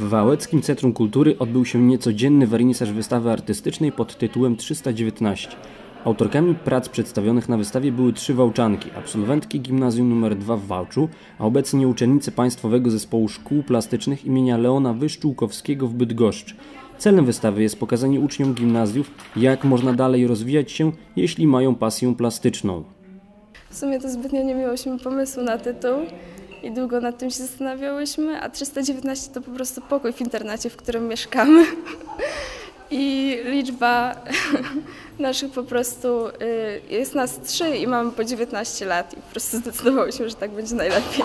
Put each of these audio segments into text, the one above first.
Wałeckim Centrum Kultury odbył się niecodzienny wernisaż wystawy artystycznej pod tytułem 319. Autorkami prac przedstawionych na wystawie były trzy Wałczanki, absolwentki Gimnazjum nr 2 w Wałczu, a obecnie uczennice Państwowego Zespołu Szkół Plastycznych imienia Leona Wyszczółkowskiego w Bydgoszczy. Celem wystawy jest pokazanie uczniom gimnazjów, jak można dalej rozwijać się, jeśli mają pasję plastyczną. W sumie to zbytnio nie miałyśmy pomysłu na tytuł i długo nad tym się zastanawiałyśmy, a 319 to po prostu pokój w internacie, w którym mieszkamy. I liczba naszych po prostu, y, jest nas trzy i mamy po 19 lat i po prostu zdecydowałyśmy, że tak będzie najlepiej.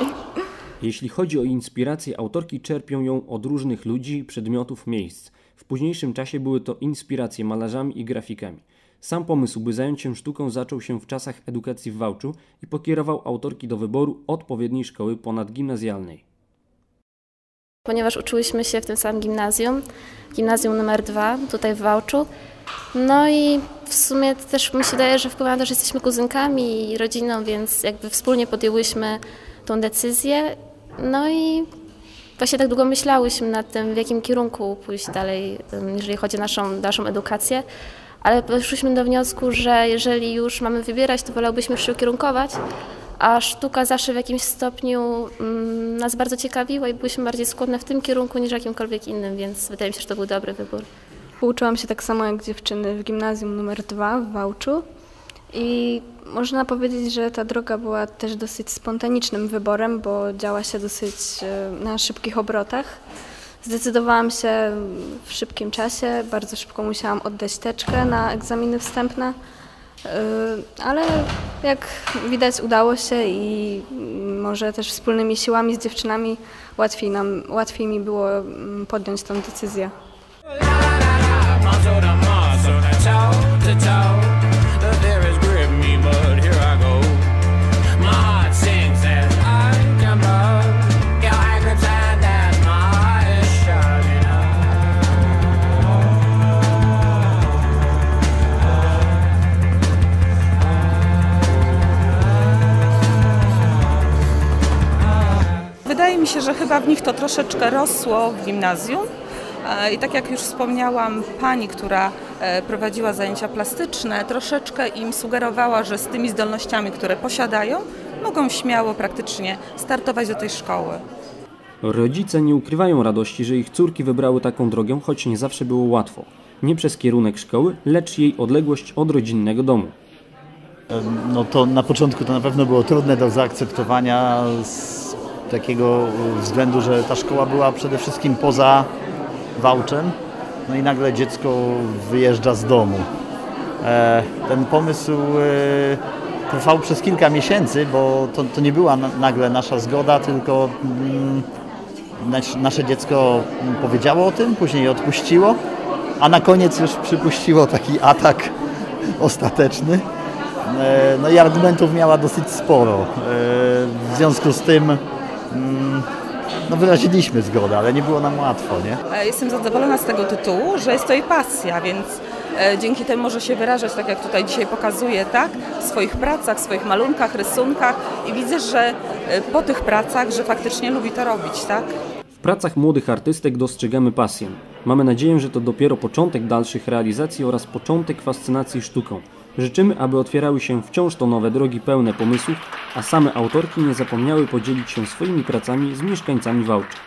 Jeśli chodzi o inspirację, autorki czerpią ją od różnych ludzi, przedmiotów, miejsc. W późniejszym czasie były to inspiracje malarzami i grafikami. Sam pomysł, by zająć się sztuką, zaczął się w czasach edukacji w Wałczu i pokierował autorki do wyboru odpowiedniej szkoły ponadgimnazjalnej. Ponieważ uczyłyśmy się w tym samym gimnazjum, gimnazjum numer dwa, tutaj w Wałczu. No i w sumie też mi się wydaje, że wpływa na to, że jesteśmy kuzynkami i rodziną, więc jakby wspólnie podjęłyśmy tą decyzję. No i właśnie tak długo myślałyśmy nad tym, w jakim kierunku pójść dalej, jeżeli chodzi o naszą dalszą edukację ale doszliśmy do wniosku, że jeżeli już mamy wybierać, to wolałbyśmy się ukierunkować, a sztuka zawsze w jakimś stopniu mm, nas bardzo ciekawiła i byliśmy bardziej skłonne w tym kierunku niż jakimkolwiek innym, więc wydaje mi się, że to był dobry wybór. Uczyłam się tak samo jak dziewczyny w gimnazjum numer dwa w Wałczu i można powiedzieć, że ta droga była też dosyć spontanicznym wyborem, bo działa się dosyć e, na szybkich obrotach. Zdecydowałam się w szybkim czasie, bardzo szybko musiałam oddać teczkę na egzaminy wstępne, yy, ale jak widać udało się i może też wspólnymi siłami z dziewczynami łatwiej, nam, łatwiej mi było mm, podjąć tę decyzję. Wydaje mi się, że chyba w nich to troszeczkę rosło w gimnazjum. E, I tak jak już wspomniałam, pani, która e, prowadziła zajęcia plastyczne, troszeczkę im sugerowała, że z tymi zdolnościami, które posiadają, mogą śmiało praktycznie startować do tej szkoły. Rodzice nie ukrywają radości, że ich córki wybrały taką drogę, choć nie zawsze było łatwo. Nie przez kierunek szkoły, lecz jej odległość od rodzinnego domu. No to na początku to na pewno było trudne do zaakceptowania z takiego względu, że ta szkoła była przede wszystkim poza Wałczem, no i nagle dziecko wyjeżdża z domu. E, ten pomysł e, trwał przez kilka miesięcy, bo to, to nie była nagle nasza zgoda, tylko mm, nasze dziecko powiedziało o tym, później odpuściło, a na koniec już przypuściło taki atak ostateczny. E, no i argumentów miała dosyć sporo. W związku z tym no wyraziliśmy zgodę, ale nie było nam łatwo, nie? E, jestem zadowolona z tego tytułu, że jest to jej pasja, więc e, dzięki temu może się wyrażać, tak jak tutaj dzisiaj pokazuje, tak, w swoich pracach, w swoich malunkach, rysunkach i widzę, że e, po tych pracach, że faktycznie lubi to robić, tak? W pracach młodych artystek dostrzegamy pasję. Mamy nadzieję, że to dopiero początek dalszych realizacji oraz początek fascynacji sztuką. Życzymy, aby otwierały się wciąż to nowe drogi pełne pomysłów, a same autorki nie zapomniały podzielić się swoimi pracami z mieszkańcami Wałcza.